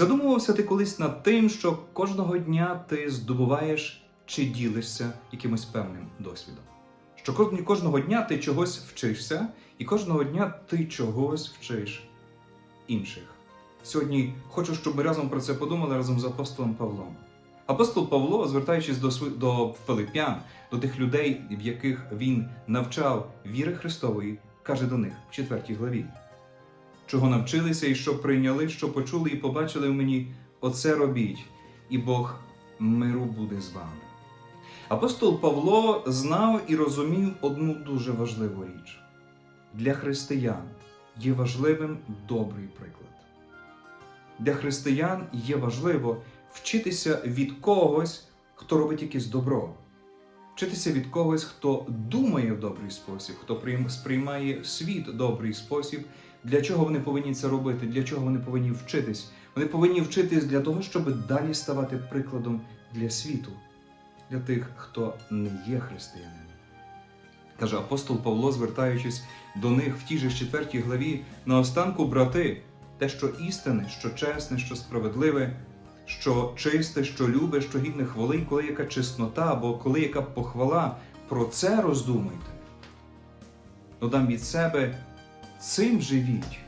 Задумувався ти колись над тим, що кожного дня ти здобуваєш чи ділишся якимось певним досвідом. Що кожного дня ти чогось вчишся, і кожного дня ти чогось вчиш інших. Сьогодні хочу, щоб ми разом про це подумали разом з апостолом Павлом. Апостол Павло, звертаючись до, до Филип'ян, до тих людей, в яких він навчав віри Христової, каже до них в 4 главі чого навчилися і що прийняли, що почули і побачили в мені, оце робіть, і Бог миру буде з вами. Апостол Павло знав і розумів одну дуже важливу річ: для християн є важливим добрий приклад. Для християн є важливо вчитися від когось, хто робить якесь добро, вчитися від когось, хто думає в добрий спосіб, хто сприймає світ добрий спосіб. Для чого вони повинні це робити? Для чого вони повинні вчитись? Вони повинні вчитись для того, щоб далі ставати прикладом для світу, для тих, хто не є християнином. Каже апостол Павло, звертаючись до них в тій же четвертій главі, наостанку, брати, те, що істинне, що чесне, що справедливе, що чисте, що любе, що гідне хвали, коли яка чеснота, або коли яка похвала, про це роздумайте. Додам від себе цим живіть,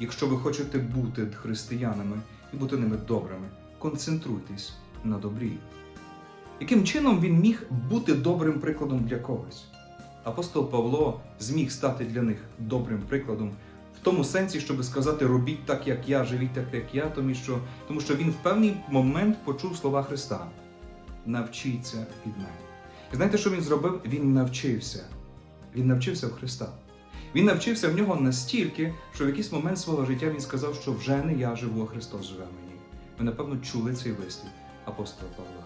якщо ви хочете бути християнами і бути ними добрими, концентруйтесь на добрі. Яким чином він міг бути добрим прикладом для когось? Апостол Павло зміг стати для них добрим прикладом в тому сенсі, щоб сказати робіть так, як я, живіть так, як я, тому що, тому що він в певний момент почув слова Христа: навчіться від мене. І знаєте, що він зробив? Він навчився. Він навчився в Христа. Він навчився в нього настільки, що в якийсь момент свого життя він сказав, що вже не я живу, а Христос живе мені. Ви, напевно, чули цей вислів апостола Павла.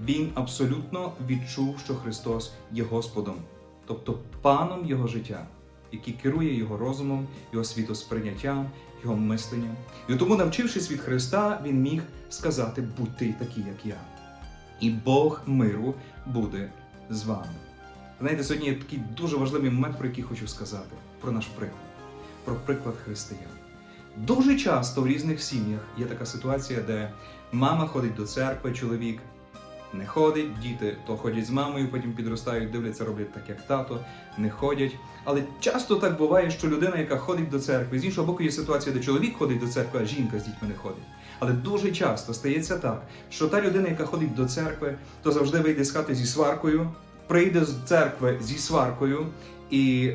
Він абсолютно відчув, що Христос є Господом, тобто паном його життя, який керує його розумом, його світосприйняттям, його мисленням. І тому, навчившись від Христа, він міг сказати: будьте такі, як я. І Бог миру буде з вами. Знаєте, сьогодні є такий дуже важливий момент, про який хочу сказати: про наш приклад, про приклад християн. Дуже часто в різних сім'ях є така ситуація, де мама ходить до церкви, чоловік не ходить, діти то ходять з мамою, потім підростають, дивляться, роблять так, як тато, не ходять. Але часто так буває, що людина, яка ходить до церкви, з іншого боку, є ситуація, де чоловік ходить до церкви, а жінка з дітьми не ходить. Але дуже часто стається так, що та людина, яка ходить до церкви, то завжди вийде з хати зі сваркою, прийде з церкви зі сваркою, і...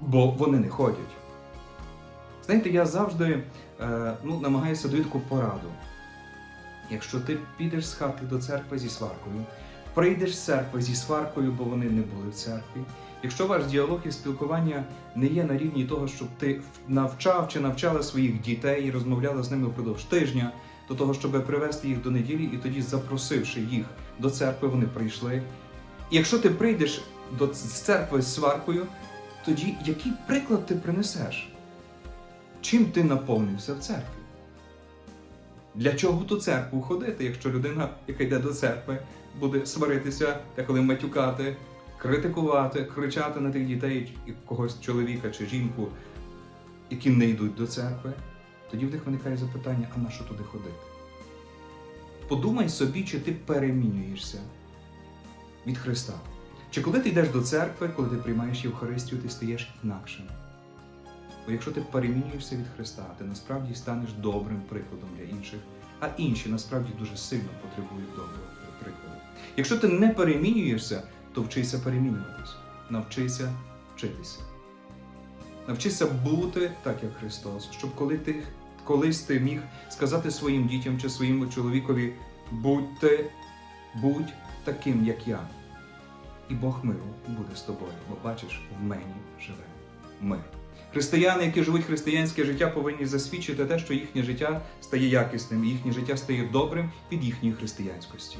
бо вони не ходять. Знаєте, я завжди е, ну, намагаюся дати таку пораду. Якщо ти підеш з хати до церкви зі сваркою, прийдеш з церкви зі сваркою, бо вони не були в церкві. Якщо ваш діалог і спілкування не є на рівні того, щоб ти навчав чи навчала своїх дітей і розмовляла з ними впродовж тижня, до того, щоб привести їх до неділі, і тоді, запросивши їх до церкви, вони прийшли. Якщо ти прийдеш до церкви з сваркою, тоді який приклад ти принесеш? Чим ти наповнився в церкві? Для чого ту церкву ходити, якщо людина, яка йде до церкви, буде сваритися, та коли матюкати, критикувати, кричати на тих дітей, когось чоловіка чи жінку, які не йдуть до церкви, тоді в них виникає запитання: а на що туди ходити? Подумай собі, чи ти перемінюєшся від Христа. Чи коли ти йдеш до церкви, коли ти приймаєш Євхаристію, ти стаєш інакшим? Бо якщо ти перемінюєшся від Христа, ти насправді станеш добрим прикладом для інших, а інші насправді дуже сильно потребують доброго прикладу. Якщо ти не перемінюєшся, то вчися перемінюватись, навчися вчитися. Навчися бути так, як Христос, щоб коли ти, колись ти міг сказати своїм дітям чи своєму чоловікові, будьте, будь таким, як я. І Бог миру буде з тобою, бо бачиш, в мені живе мир. Християни, які живуть християнське життя, повинні засвідчити те, що їхнє життя стає якісним, і їхнє життя стає добрим від їхньої християнськості.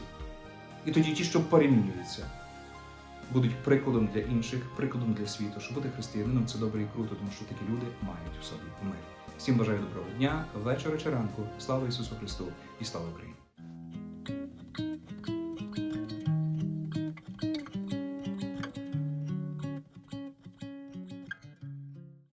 І тоді ті, що перемінюються, будуть прикладом для інших, прикладом для світу. Що бути християнином це добре і круто, тому що такі люди мають у собі мир. Всім бажаю доброго дня, вечора чи ранку. Слава Ісусу Христу і слава Україні!